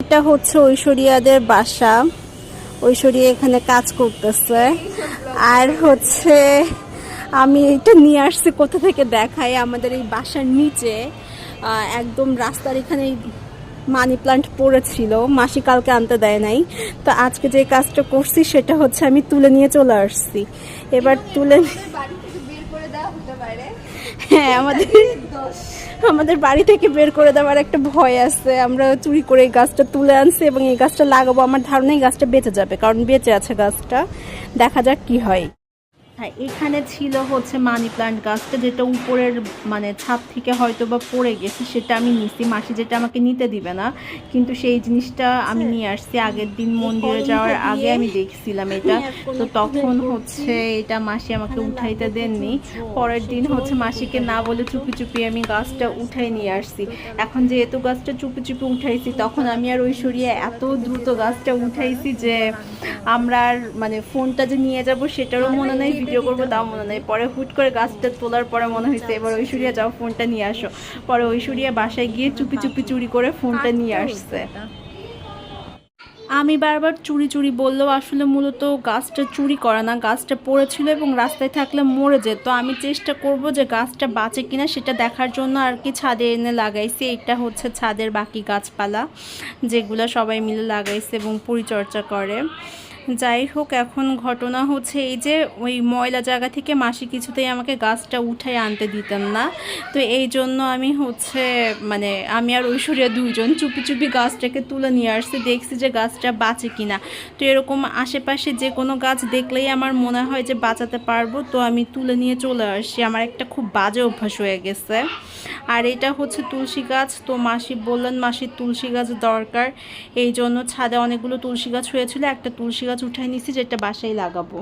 এটা হচ্ছে ঐশ্বরিয়াদের বাসা। ঐশ্বরিয়া এখানে কাজ করতেছে। আর হচ্ছে, আমি এটা নিয়ে আসছি কোথা থেকে দেখাই? আমাদের এই বাসার নিচে একদম রাস্তার এখানে মানি প্লান্ট পড়েছিল। মাসি কালকে আনতে দেয় নাই। তো আজকে যে কাজটা করছি, সেটা হচ্ছে আমি তুলে নিয়ে চলে আসছি। এবার তুলে হ্যাঁ আমাদের আমাদের বাড়ি থেকে বের করে দেওয়ার একটা ভয় আছে। আমরা চুরি করে এই গাছটা তুলে আনছি এবং এই গাছটা লাগাবো। আমার ধারণা এই গাছটা বেঁচে যাবে, কারণ বেঁচে আছে গাছটা। দেখা যাক কি হয়। হ্যাঁ এখানে ছিল হচ্ছে মানি প্লান্ট গাছটা যেটা উপরের মানে ছাদ থেকে হয়তো বা পড়ে গেছে সেটা আমি নিছি। মাসি যেটা আমাকে নিতে দিবে না কিন্তু সেই জিনিসটা আমি নিয়ে আসছি। আগের দিন মন্দিরে যাওয়ার আগে আমি দেখছিলাম এটা। তো তখন হচ্ছে এটা মাসি আমাকে উঠাইতে দেননি। পরের দিন হচ্ছে মাসিকে না বলে চুপি চুপি আমি গাছটা উঠাই নিয়ে আসছি। এখন যেহেতু গাছটা চুপি চুপি উঠাইছি তখন আমি আর ঐশ্বরিয়া এত দ্রুত গাছটা উঠাইছি যে আমরা আর মানে ফোনটা যে নিয়ে যাব সেটারও মনে নেই ভিডিও করব তাও মনে নেই। পরে হুট করে গাছটা তোলার পরে মনে হয়েছে এবার ঐশ্বরিয়া যাও ফোনটা নিয়ে আসো। পরে ঐশ্বরিয়া বাসায় গিয়ে চুপি চুপি চুরি করে ফোনটা নিয়ে আসছে। আমি বারবার চুরি চুরি বললেও আসলে মূলত গাছটা চুরি করা না গাছটা পড়েছিল এবং রাস্তায় থাকলে মরে যেত। আমি চেষ্টা করব যে গাছটা বাঁচে কিনা সেটা দেখার জন্য আর কি ছাদে এনে লাগাইছি। এটা হচ্ছে ছাদের বাকি গাছপালা যেগুলো সবাই মিলে লাগাইছে এবং পরিচর্যা করে। যাই হোক, এখন ঘটনা হচ্ছে এই যে ওই ময়লা জায়গা থেকে মাসি কিছুতেই আমাকে গাছটা উঠাই আনতে দিতেন না। তো এই জন্য আমি হচ্ছে মানে আমি আর ঐশ্বরিয়া দুইজন চুপি চুপি গাছটাকে তুলে নিয়ে আসছি, দেখছি যে গাছটা বাঁচে কিনা। তো এরকম আশেপাশে যে কোনো গাছ দেখলেই আমার মনে হয় যে বাঁচাতে পারব, তো আমি তুলে নিয়ে চলে আসছি। আমার একটা খুব বাজে অভ্যাস হয়ে গেছে। আর এটা হচ্ছে তুলসী গাছ, তো মাসি বললেন মাসির তুলসী গাছ দরকার। এই জন্য ছাদে অনেকগুলো তুলসী গাছ হয়েছিল, একটা তুলসী গাছ উঠাই নিছি যেটা বাসায় লাগাবো।